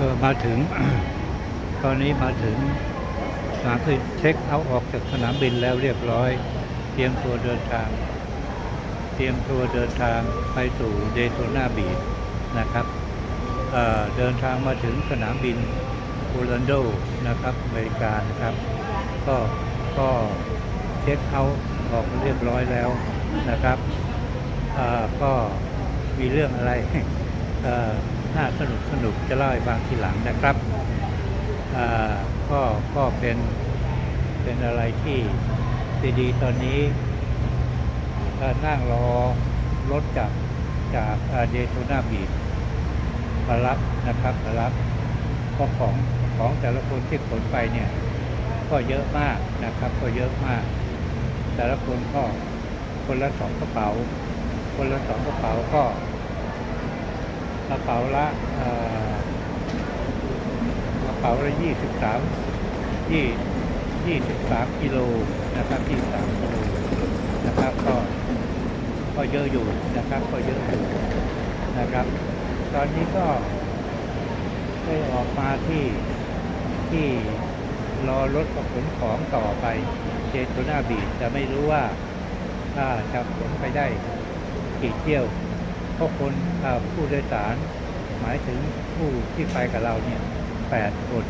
เออมาถึง ตอนนี้มาถึงสนามบินเช็คเอาออกจากสนามบินแล้วเรียบร้อย เตรียมตัวเดินทาง เตรียมตัวเดินทางไปสู่เดโทนาบีชนะครับเออเดินทางมาถึงสนามบินโอร์แลนโดนะครับอเมริกานะครับ ก็ก็เช็คเอาออกเรียบร้อยแล้วนะครับออก็มีเรื่องอะไร น่าสนุกสนุกจะเล่าให้ฟังทีหลังนะครับอ่าก็ก็เป็นเป็นอะไรที่ดีๆตอนนี้เอ่อนั่งรอรถจากจากเดโทนาบีมารับนะครับมารับก็ของของแต่ละคนที่ขนไปเนี่ยก็เยอะมากนะครับก็เยอะมาก แต่ละคนก็คนละสองกระเป๋า คนละสองกระเป๋าก็ กระเป๋าละกระเป๋าละยี่สิบสามยี่ยี่สิบสามกิโลนะครับยี่สามกิโลนะครับก็ก็เยอะอยู่นะครับก็เยอะอยู่นะครับ ตอนนี้ก็ได้ออกมาที่ที่รอรถขนของต่อไปเจโตนาบีจะไม่รู้ว่าถ้าจะขนไปได้กี่เที่ยว เพราะคนผู้โดยสาร หมายถึงผู้ที่ไปกับเราเนี่ยแปดคน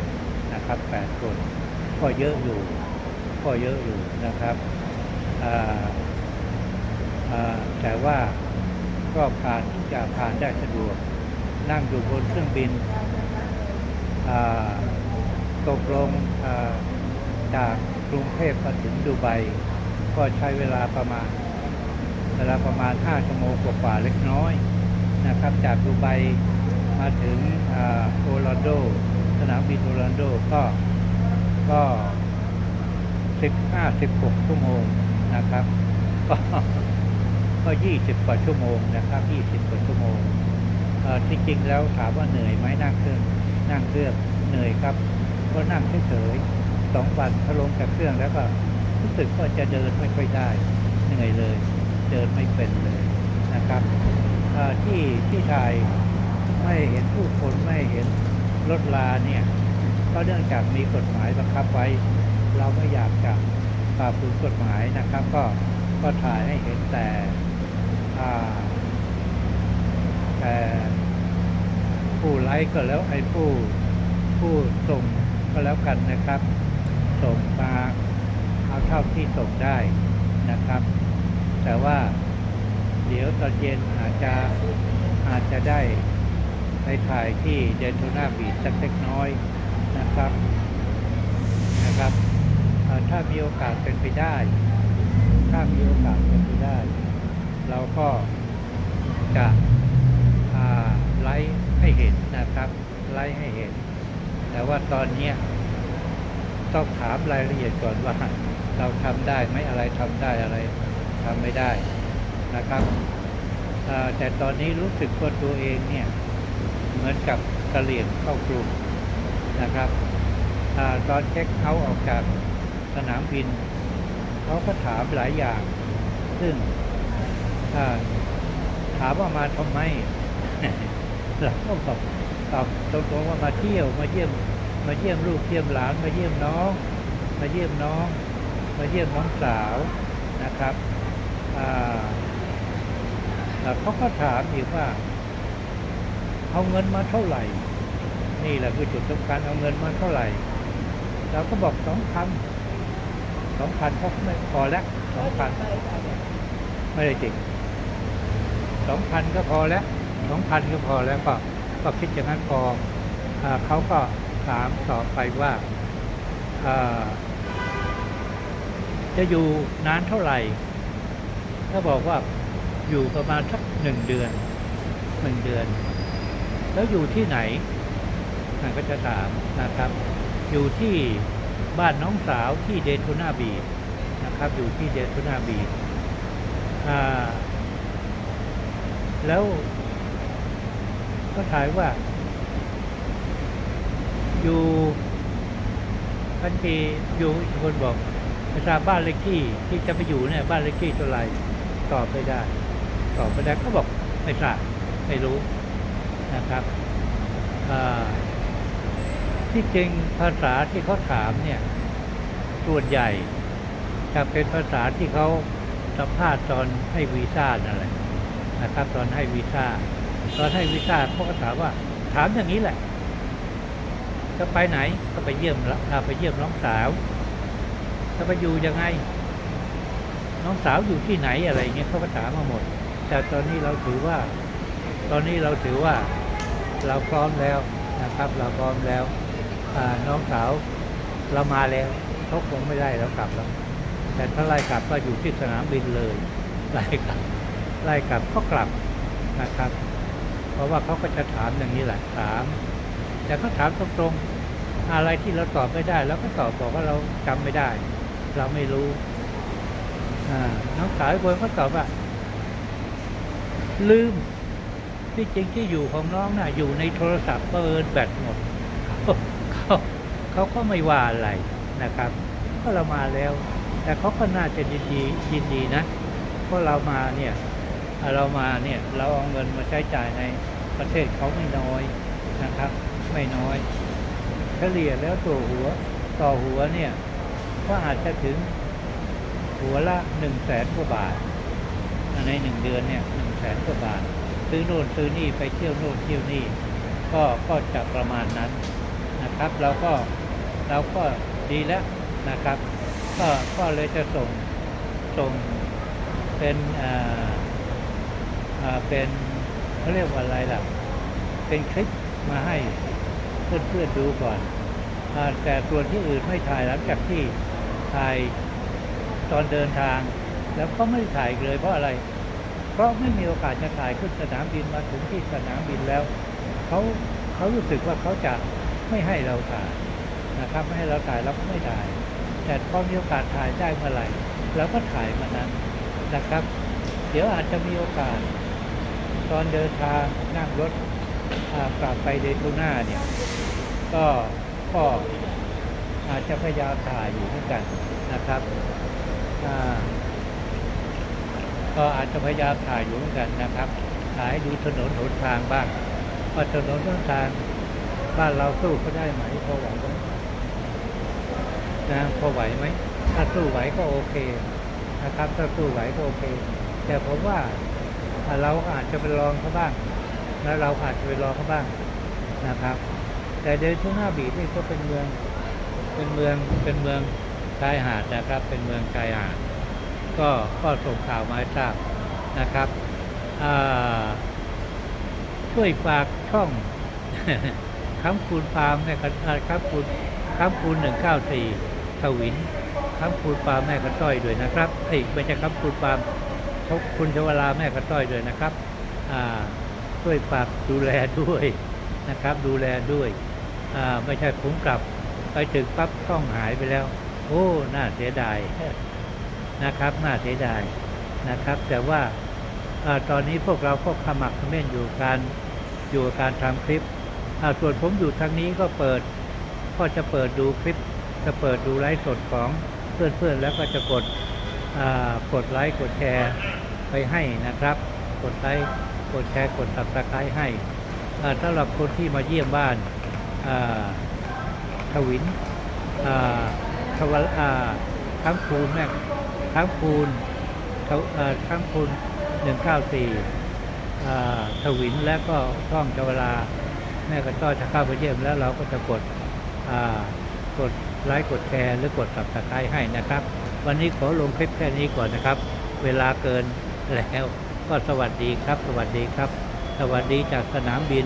นะครับแปดคนก็เยอะอยู่ก็เยอะอยู่นะครับแต่ว่าก็ผ่านทุกอย่างผ่านได้สะดวก นั่งอยู่บนเครื่องบินตกลงจากกรุงเทพมาถึงดูไบก็ใช้เวลาประมาณ เวลาประมาณ 5 ชั่วโมงกว่าๆเล็กน้อยนะครับ จากดูไบมาถึงโอร์แลนโด สนามบินโอร์แลนโดก็ก็ 15 16 ชั่วโมงนะครับ ก็ก็20 กว่าชั่วโมงนะครับ 20 กว่าชั่วโมงเอ่อที่จริงแล้วถามว่าเหนื่อยไหมนั่งเครื่องนั่งเครื่องเหนื่อยครับก็นั่งเฉยๆสองวันพอลงจากเครื่องแล้วก็รู้สึกว่าจะเดินไม่ค่อยได้เหนื่อยเลย เดินไม่เป็นเลยนะครับที่ที่ถ่ายไม่เห็นผู้คนไม่เห็นรถลาเนี่ยก็เนื่องจากมีกฎหมายบังคับไว้ เราไม่อยากจะฝ่าฝืนกฎหมายนะครับ ก็ก็ถ่ายให้เห็นแต่แต่ผู้ไลค์ก็แล้วไอ้ผู้ผู้ส่งก็แล้วกันนะครับ ส่งมาเอาเท่าที่ส่งได้นะครับ แต่ว่าเดี๋ยวตอนเย็นอาจจะอาจจะได้ไปถ่ายที่เดนโทนาบีชสักเล็กน้อยนะครับนะครับถ้ามีโอกาสเป็นไปได้ ถ้ามีโอกาสเป็นไปได้ เราก็จะไลฟ์ให้เห็นนะครับไลฟ์ให้เห็น แต่ว่าตอนเนี้ต้องถามรายละเอียดก่อนว่า เราทำได้ไหมอะไรทำได้อะไร ทำไม่ได้นะครับแต่ตอนนี้รู้สึกว่าตัวเองเนี่ย เหมือนกับกระเหลี่ยงเข้ากลุ่มนะครับอตอนเช็คเอาออกจากสนามบินเขาก็ถามหลายอย่าง ซึ่งาถามว่ามาทำไมเราก็บอกตอบตรงๆว่ามาเที่ยวมาเยี่ยม มาเยี่ยมลูกเยี่ยมหลานมาเยี่ยมน้อง มาเยี่ยมน้อง มาเยี่ยมน้องสาวนะครับ เขาก็ถามอีกว่า เอาเงินมาเท่าไหร่ นี่แหละคือจุดสำคัญเอาเงินมาเท่าไหร่ เราก็บอกสองพันสองพันเขาไม่พอแล้วสองพันไม่ได้จริงสองพันก็พอแล้วสองพันก็พอแล้วก็ก็คิดอย่างนั้นพออเขาก็ถามต่อไปว่าจะอยู่นานเท่าไหร่ ถ้าบอกว่าอยู่ประมาณสักหนึ่งเดือนหนึ่งเดือน แล้วอยู่ที่ไหนมันก็จะถามนะครับ อยู่ที่บ้านน้องสาวที่เดโทนาบีนะครับ อยู่ที่เดโทนาบีแล้วก็ถามว่า อยู่ทันทีอยู่คนบอกไม่ทราบบ้านเลขที่ที่จะไปอยู่เนี่ยบ้านเลขที่เท่าไหร่ ตอบไม่ได้ ตอบไม่ได้ก็บอกไม่ทราบไม่รู้นะครับที่จริงภาษาที่เขาถามเนี่ยส่วนใหญ่จะเป็นภาษาที่เขาสัมภาษณ์ตอนให้วีซ่านั่นแหละนะครับ ตอนให้วีซ่าตอนให้วีซ่าเขาก็ถามว่าถามอย่างนี้แหละ จะไปไหนก็ไปเยี่ยมละอ่าไปเยี่ยมน้องสาวจะไปอยู่ยังไง น้องสาวอยู่ที่ไหนอะไรเงี้ยเขาก็ถามมาหมด แต่ตอนนี้เราถือว่า ตอนนี้เราถือว่าเราพร้อมแล้วนะครับ เราพร้อมแล้วน้องสาวเรามาแล้วเขาคงไม่ได้แล้วกลับแล้วแต่ถ้าไล่กลับก็อยู่ที่สนามบินเลยไล่กลับไล่กลับก็กลับนะครับ เพราะว่าเขาก็จะถามอย่างนี้แหละถาม แต่เขาถามตรงๆอะไรที่เราตอบไม่ได้เราก็ตอบบอกว่าเราจำไม่ได้ เราไม่รู้ น้องสาวคนก็ตอบว่า ลืม ที่จริงที่อยู่ของน้องน่ะ อยู่ในโทรศัพท์เปิดแบตหมดเขาเขาเขาก็ไม่ว่าอะไรนะครับ ก็เรามาแล้ว แต่เขาก็น่าจะยินดียินดีนะเพราะเรามาเนี่ยอ่าเรามาเนี่ย เราเอาเงินมาใช้จ่ายในประเทศเขาไม่น้อยนะครับ ไม่น้อยเฉลี่ยแล้วตัวหัวต่อหัวเนี่ย ก็อาจจะถึง หัวละหนึ่งแสนกว่าบาท ในหนึ่งเดือนเนี่ยหนึ่งแสนกว่าบาท ซื้อโน่นซื้อนี่ไปเที่ยวโน่นเที่ยวนี่ ก็ก็จะประมาณนั้นนะครับเราก็เราก็ดีแล้วนะครับ ก็ก็เลยจะส่งส่งเป็นอ่าอ่าเป็นเขาเรียกว่าอะไรล่ะ เป็นคลิปมาให้เพื่อนๆดูก่อนอแต่ส่วนที่อื่นไม่ถ่ายหลังจากที่ถ่าย ตอนเดินทาง แล้วก็ไม่ถ่ายเลยเพราะอะไร เพราะไม่มีโอกาสจะถ่ายขึ้นสนามบินมาถึงที่สนามบินแล้วเขาเขารู้สึกว่าเขาจะไม่ให้เราถ่ายนะครับไม่ให้เราถ่ายเราก็ไม่ถ่าย แต่พอมีโอกาสถ่ายได้เมื่อไหร่เราก็ถ่ายมานั้นนะครับ เดี๋ยวอาจจะมีโอกาส ตอนเดินทางนั่งรถกลับไปเดโทนาเนี่ยก็ก็อาจจะพยายามถ่ายอยู่เหมือนกันนะครับ ก็อาจจะพยายามถ่ายอยู่เหมือนกันนะครับ ถ่ายดูถนนหนทางบ้างว่าถนนหนทางบ้านเราสู้เขาได้ไหมพอไหวไหมนะพอไหวไหมถ้าสู้ไหวก็โอเคนะครับ ถ้าสู้ไหวก็โอเค แต่ผมว่าเราอาจจะไปลองเขาบ้าง แล้วเราอาจจะไปรอเขาบ้างนะครับ แต่เดนทูน่าบีนี่ก็เป็นเมือง เป็นเมืองเป็นเมือง ชายหาดนะครับ เป็นเมืองชายหาดก็ก็ส่งข่าวมาให้ทราบนะครับช่วยฝากช่องค้ำคูณปาล์มแม่กระอ่าค้ำคูณค้ำคูณหนึ่งเก้าสี่ทวินค้ำคูณปาล์มแม่กระต้อยด้วยนะครับเอ้ยไม่ใช่ค้ำคูณปาล์มทบคุณชวราแม่กระต้อยด้วยนะครับช่วยฝากดูแลด้วยนะครับ ดูแลด้วยไม่ใช่ผมกลับไปถึงปั๊บช่องหายไปแล้ว โอ้ น่าเสียดายนะครับ น่าเสียดายนะครับ แต่ว่าอตอนนี้พวกเราก็ขมักเขม้นอยู่การอยู่การทำคลิปส่วนผมอยู่ทางนี้ก็เปิด ก็จะเปิดดูคลิป จะเปิดดูไลฟ์สดของเพื่อนๆ แล้วก็จะกดกดไลค์กดแชร์ไปให้นะครับ กดไลค์กดแชร์กดตับตะไคร้ให้สำหรับคนที่มาเยี่ยมบ้านทวินอ่า ทวอ่าทั้งคูณแม่ทั้งคูณทั้งคูณหนึ่งเก้าสี่ทวินและก็ช่องจวลาแม่ก็ต้อจะเข้าไปเยี่ยมแล้วเราก็จะกดกดไลค์กดแชร์หรือกดตับตะไคร้ให้นะครับ วันนี้ขอลงคลิปแค่นี้ก่อนนะครับ เวลาเกินแล้วก็สวัสดีครับ สวัสดีครับ สวัสดีจากสนามบิน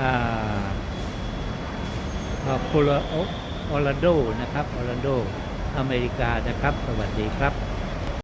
อ่าโคโล ออร์แลนโดนะครับออร์แลนโดอเมริกานะครับ สวัสดีครับ